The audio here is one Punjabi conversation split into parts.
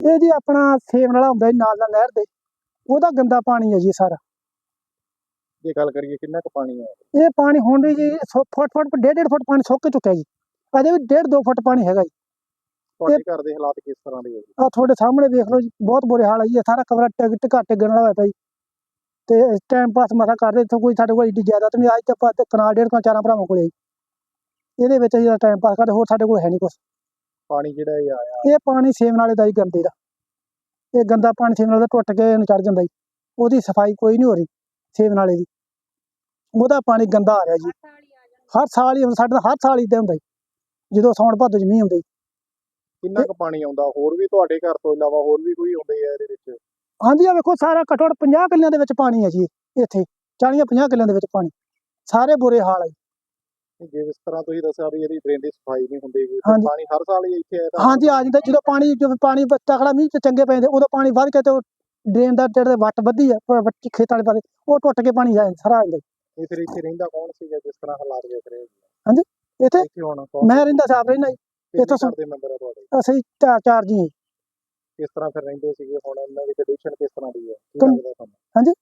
ਇਹ ਜੀ ਆਪਣਾ ਸੇਮ ਵਾਲਾ ਹੁੰਦਾ ਜੀ ਨਾਲ ਦਾ ਨਹਿਰ ਦੇ। ਉਹਦਾ ਗੰਦਾ ਪਾਣੀ ਹੈ ਜੀ ਸਾਰਾ। ਜੇ ਗੱਲ ਕਰੀਏ ਕਿੰਨਾ ਕੁ ਪਾਣੀ ਹੈ? ਇਹ ਪਾਣੀ ਹੁਣ ਵੀ ਜੀ ਫੁੱਟ ਫੁੱਟ ਡੇਢ ਡੇਢ ਫੁੱਟ ਪਾਣੀ ਸੁੱਕ ਚੁੱਕਿਆ ਜੀ। ਅਜੇ ਵੀ ਡੇਢ ਦੋ ਫੁੱਟ ਪਾਣੀ ਹੈਗਾ ਜੀ। ਤੁਹਾਡੇ ਘਰ ਦੇ ਹਾਲਾਤ ਕਿਸ ਤਰ੍ਹਾਂ ਦੇ ਹੈ ਜੀ? ਆ ਤੁਹਾਡੇ ਸਾਹਮਣੇ ਦੇਖ ਲਓ ਜੀ ਬਹੁਤ ਬੁਰੇ ਹਾਲ ਹੈ ਜੀ। ਸਾਰਾ ਕਮਰਾ ਟਿਕ ਟਿਕਾ ਟਿਕਣ ਵਾਲਾ ਹੋਇਆ ਪਿਆ ਜੀ। ਤੇ ਟਾਈਮ ਪਾਸ ਮਸਾ ਕਰਦੇ ਇੱਥੋਂ ਕੋਈ ਸਾਡੇ ਕੋਲ ਏਡੀ ਜਾਇਦਾਦ ਨਹੀਂ। ਅੱਜ ਤੇ ਆਪਾਂ ਤੇ ਕਨਾਲ ਡੇਢ ਕਨਾਲ ਚਾਰਾਂ ਭਰਾਵਾਂ ਕੋਲੇ ਇਹਦੇ ਵਿੱਚ ਅਸੀਂ ਟਾਈਮ ਪਾਸ ਕਰਦੇ ਹੋਰ ਸਾਡੇ ਕੋਲ ਹੈ ਨਹੀਂ ਕੁਛ। ਪਾਣੀ ਜਿਹੜਾ ਇਹ ਆਇਆ। ਇਹ ਪਾਣੀ ਸੇਮ ਨਾਲੇ ਦਾ ਹੀ ਗੰਦੇ ਦਾ। ਇਹ ਗੰਦਾ ਪਾਣੀ ਸੇਮ ਨਾਲੇ ਦਾ ਟੁੱਟ ਕੇ ਇਹਨੂੰ ਚੜ ਜਾਂਦਾ ਜੀ। ਉਹਦੀ ਸਫ਼ਾਈ ਕੋਈ ਨਹੀਂ ਹੋ ਰਹੀ ਸੇਮ ਨਾਲੇ ਦੀ। ਉਹਦਾ ਪਾਣੀ ਗੰਦਾ ਆ ਰਿਹਾ ਜੀ। ਹਰ ਸਾਲ ਹੀ ਸਾਡੇ ਹਰ ਸਾਲ ਹੀ ਹੁੰਦਾ ਜੀ। ਜਦੋਂ ਸੌਣ ਭਾਦੋ ਚ ਮੀਂਹ ਹੁੰਦਾ ਜੀ। ਕਿੰਨਾ ਕੁ ਪਾਣੀ ਆਉਂਦਾ? ਹੋਰ ਵੀ ਤੁਹਾਡੇ ਘਰ ਤੋਂ ਇਲਾਵਾ ਹੋਰ ਵੀ ਕੋਈ ਆਉਂਦੇ ਆ ਇਹਦੇ ਵਿੱਚ? ਹਾਂਜੀ ਆ ਵੇਖੋ ਸਾਰਾ ਘੱਟੋ ਘੱਟ 50 ਕਿੱਲਿਆਂ ਦੇ ਵਿੱਚ ਪਾਣੀ ਹੈ ਜੀ ਇੱਥੇ 40 50 ਕਿੱਲਿਆਂ ਦੇ ਵਿੱਚ ਪਾਣੀ। ਸਾਰੇ ਬੁਰੇ ਹਾਲ ਹੈ ਜੀ। ਜੇ ਇਸ ਤਰ੍ਹਾਂ ਤੁਸੀਂ ਦੱਸਿਆ ਵੀ ਇਹਦੀ ਡਰੇਨ ਦੀ ਸਫ਼ਾਈ ਨਹੀਂ ਹੁੰਦੀ ਗੀ, ਹਾਂਜੀ। ਪਾਣੀ ਹਰ ਸਾਲ ਹੀ ਇੱਥੇ ਆਇਆ ਤਾਂ ਹਾਂਜੀ ਆ ਜਾਂਦਾ ਜਦੋਂ ਪਾਣੀ ਜਦੋਂ ਪਾਣੀ ਤਕੜਾ ਮੀਂਹ ਤੇ ਚੰਗੇ ਪੈਂਦੇ ਉਦੋਂ ਪਾਣੀ ਵੱਧ ਕੇ ਤੇ ਡਰੇਨ ਦਾ ਜਿਹੜੇ ਵੱਟ ਵੱਧੀ ਆ ਪ- ਵੱਟ ਖੇਤਾਂ ਵਾਲੇ ਪਾਸੇ ਉਹ ਟੁੱਟ ਕੇ ਪਾਣੀ ਆ ਜਾਂਦਾ ਸਾਰਾ ਆ ਜਾਂਦਾ ਜੀ। ਇਹ ਫਿਰ ਇੱਥੇ ਰਹਿੰਦਾ ਕੌਣ ਸੀਗਾ ਜਿਸ ਤਰ੍ਹਾਂ ਹਾਲਾਤ ਵੇਖ ਰਹੇ ਹੋ? ਇੱਥੇ ਇੱਥੇ ਹੁਣ ਕੌਣ ਮੈਂ ਰਹਿੰਦਾ ਸਾਫ਼ ਰਹਿਣਾ ਜੀ ਇੱਥੋਂ ਦੇ ਮੈਂਬਰ ਆ ਤੁਹਾਡੇ ਅਸੀਂ ਚਾਰ ਚਾਰ ਜੀ ਹਾਂ। ਕਿਸ ਤਰ੍ਹਾਂ ਫਿਰ ਰਹਿੰਦੇ ਸੀਗੇ ਹੁਣ ਇਹਨਾਂ ਦੀ ਕੰਡੀਸ਼ਨ ਕਿਸ ਤਰ੍ਹਾਂ ਦੀ ਹੈ ਕੀ ਕੰ- ਲੱਗਦਾ ਤੁਹਾਨੂੰ ਹਾਂਜੀ?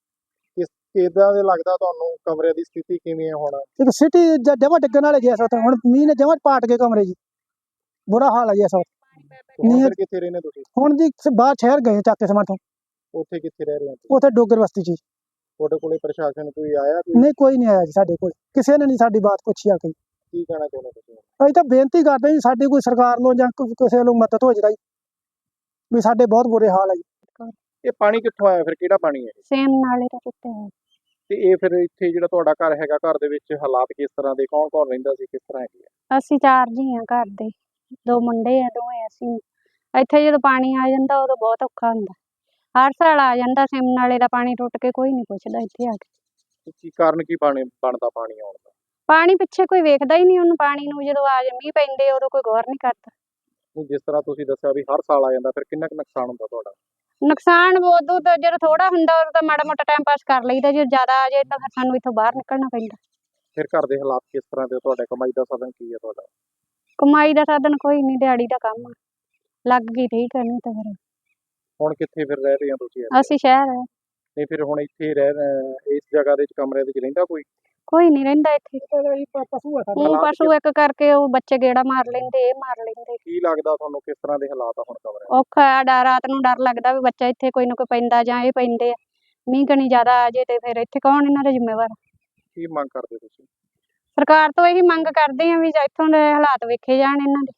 ਕਿਦਾਂ ਦੇ ਲੱਗਦਾ ਤੁਹਾਨੂੰ ਕਮਰੇ ਦੀ ਸਥਿਤੀ ਕਿਵੇਂ ਹੈ ਹੁਣ? ਇੱਕ ਸਿਟੀ ਜਮਾ ਡਿੱਗਣ ਵਾਲੇ ਗਿਆ ਸੋ ਹੁਣ ਮੀਂਹ ਨੇ ਜਮਾ ਪਾਟ ਕੇ ਕਮਰੇ ਜੀ। ਬੁਰਾ ਹਾਲ ਹੈ ਜੀ ਤੇ ਨਹੀਂ, ਫਿਰ ਕਿੱਥੇ ਰਹਿੰਦੇ ਤੁਸੀਂ? ਹੁਣ ਜੀ ਬਾਹਰ ਸ਼ਹਿਰ ਗਏ ਚੱਕ ਕੇ ਸਮਾਂ ਤੋਂ। ਉੱਥੇ ਕਿੱਥੇ ਰਹਿ ਰਹੇ ਹੋ? ਉੱਥੇ ਡੋਗਰ ਬਸਤੀ ਚ ਜੀ। ਤੁਹਾਡੇ ਕੋਲੇ ਪ੍ਰਸ਼ਾਸਨ ਕੋਈ ਆਇਆ ਕੋਈ? ਨਹੀਂ ਕੋਈ ਨਹੀਂ ਆਇਆ ਜੀ ਸਾਡੇ ਕੋਲ। ਕਿਸੇ ਨੇ ਨਹੀਂ ਸਾਡੀ ਬਾਤ ਪੁੱਛੀ ਆ ਕੇ। ਕੀ ਕਹਿਣਾ ਚਾਹੁੰਦੇ ਤੁਸੀਂ? ਅਸੀਂ ਤਾਂ ਬੇਨਤੀ ਕਰਦੇ ਹਾਂ ਜੀ ਸਾਡੀ ਕੋਈ ਸਰਕਾਰ ਵੱਲੋਂ ਜਾਂ ਕੋਈ- ਕਿਸੇ ਵੱਲੋਂ ਮਦਦ ਹੋ ਜਾਏ ਵੀ ਸਾਡੇ ਬਹੁਤ ਬੁਰੇ ਹਾਲ ਹੈ ਜੀ। ਇਹ ਪਾਣੀ ਕਿੱਥੋਂ ਆਇਆ ਫਿਰ? ਕਿਹੜਾ ਪਾਣੀ ਹੈ ਇਹ? ਸੇਮ ਨਾਲੇ ਦਾ ਟੁੱਟੇ ਹੋਏ ਤੇ ਇਹ ਫਿਰ ਇੱਥੇ ਜਿਹੜਾ ਤੁਹਾਡਾ ਘਰ ਹੈਗਾ ਘਰ ਦੇ ਵਿੱਚ ਹਾਲਾਤ ਕਿਸ ਤਰ੍ਹਾਂ ਦੇ ਕੌਣ ਕੌਣ ਰਹਿੰਦਾ ਸੀ ਕਿਸ ਤਰ੍ਹਾਂ ਹੈਗੇ ਆ? ਅਸੀਂ ਚਾਰ ਜੀ ਆ ਘਰ ਦੇ ਦੋ ਮੁੰਡੇ ਆ ਦੋਵੇਂ ਅਸੀਂ ਇੱਥੇ ਜਦੋਂ ਪਾਣੀ ਆ ਜਾਂਦਾ ਉਦੋਂ ਬਹੁਤ ਔਖਾ ਹੁੰਦਾ। ਹਰ ਸਾਲ ਆ ਜਾਂਦਾ ਸੇਮ ਨਾਲੇ ਦਾ ਪਾਣੀ ਟੁੱਟ ਕੇ ਕੋਈ ਨਹੀਂ ਪੁੱਛਦਾ ਇੱਥੇ ਆ ਕੇ। ਕੀ ਕਾਰਨ ਕੀ ਪਾਣੀ ਬਣਦਾ ਪਾਣੀ ਆਉਣ ਦਾ? ਪਾਣੀ ਪਿੱਛੇ ਕੋਈ ਵੇਖਦਾ ਹੀ ਨਹੀਂ ਉਹਨੂੰ ਪਾਣੀ ਨੂੰ ਜਦੋਂ ਆ ਜਾ ਮੀਂਹ ਪੈਂਦੇ ਉਦੋਂ ਕੋਈ ਗੌਰ ਨਹੀਂ ਕਰਦਾ। ਜਿਸ ਤਰ੍ਹਾਂ ਤੁਸੀਂ ਦੱਸਿਆ ਵੀ ਹਰ ਸਾਲ ਆ ਜਾਂਦਾ ਫਿਰ ਕਿੰਨਾ ਕੁ ਨੁਕਸਾਨ ਹੁੰਦਾ ਤੁਹਾਡਾ? ਨੁਕਸਾਨ ਉਦੋਂ ਤਾਂ ਜਦੋਂ ਥੋੜਾ ਹੁੰਦਾ ਉਦੋਂ ਤਾਂ ਮਾੜਾ ਮੋਟਾ ਟਾਈਮ ਪਾਸ ਕਰ ਲਈਦਾ ਜੇ ਜ਼ਿਆਦਾ ਆ ਜਾਏ ਤਾਂ ਫਿਰ ਸਾਨੂੰ ਇੱਥੋਂ ਬਾਹਰ ਨਿਕਲਣਾ ਪੈਂਦਾ। ਫਿਰ ਘਰ ਦੇ ਹਾਲਾਤ ਕਿਸ ਤਰ੍ਹਾਂ ਦੇ ਤੁਹਾਡੇ ਕਮਾਈ ਦਾ ਸਾਧਨ ਕੀ ਹੈ ਤੁਹਾਡਾ? ਕਮਾਈ ਦਾ ਸਾਧਨ ਕੋਈ ਨਹੀਂ ਦਿਹਾੜੀ ਦਾ ਕੰਮ ਆ। ਲੱਗ ਗਈ ਠੀਕ ਹੈ ਨਹੀਂ ਤਾਂ ਫਿਰ ਹੁਣ ਕਿੱਥੇ ਫਿਰ ਰਹਿ ਰਹੇ ਹੋ ਤੁਸੀਂ ਅਸੀਂ ਸ਼ਹਿਰ ਆ। ਨਹੀਂ ਫਿਰ ਹੁਣ ਇੱਥੇ ਰਹਿ ਰਹੇ- ਇਸ ਜਗ੍ਹਾ ਦੇ ਵਿੱਚ ਕਮਰੇ ਦੇ ਵਿੱਚ ਰਹਿੰਦਾ ਕੋਈ? ਕੋਈ ਨਹੀਂ ਰਹਿੰਦਾ ਇੱਥੇ। ਪਸ਼ੂ ਆ ਸਾਡੇ ਉਹ ਹਾਲਾਤ ਪਸ਼ੂ ਇੱਕ ਕਰਕੇ ਉਹ ਬੱਚੇ ਗੇੜਾ ਮਾਰ ਲੈਂਦੇ ਇਹ ਮਾਰ ਲੈਂਦੇ। ਕੀ ਲੱਗਦਾ ਤੁਹਾਨੂੰ ਕਿਸ ਤਰ੍ਹਾਂ ਦੇ ਹਾਲਾਤ ਆ ਹੁਣ ਕਮਰੇ ਦੇ? ਔਖਾ ਆ ਡਰ ਰਾਤ ਨੂੰ ਡਰ ਲੱਗਦਾ ਵੀ ਬੱਚਾ ਇੱਥੇ ਕੋਈ ਨਾ ਕੋਈ ਪੈਂਦਾ ਜਾਂ ਇਹ ਪੈਂਦੇ ਆ। ਮੀਂਹ ਕਣੀ ਜ਼ਿਆਦਾ ਆ ਜੇ ਤੇ ਫਿਰ ਇੱਥੇ ਕੌਣ ਇਹਨਾਂ ਦਾ ਜ਼ਿੰਮੇਵਾਰ? ਕੀ ਮੰਗ ਕਰਦੇ ਤੁਸੀਂ? ਸਰਕਾਰ ਤੋਂ ਇਹੀ ਮੰਗ ਕਰਦੇ ਆ ਵੀ ਇੱਥੋਂ ਦੇ ਹਾਲਾਤ ਵੇਖੇ ਜਾਣ ਇਹਨਾਂ ਦੇ।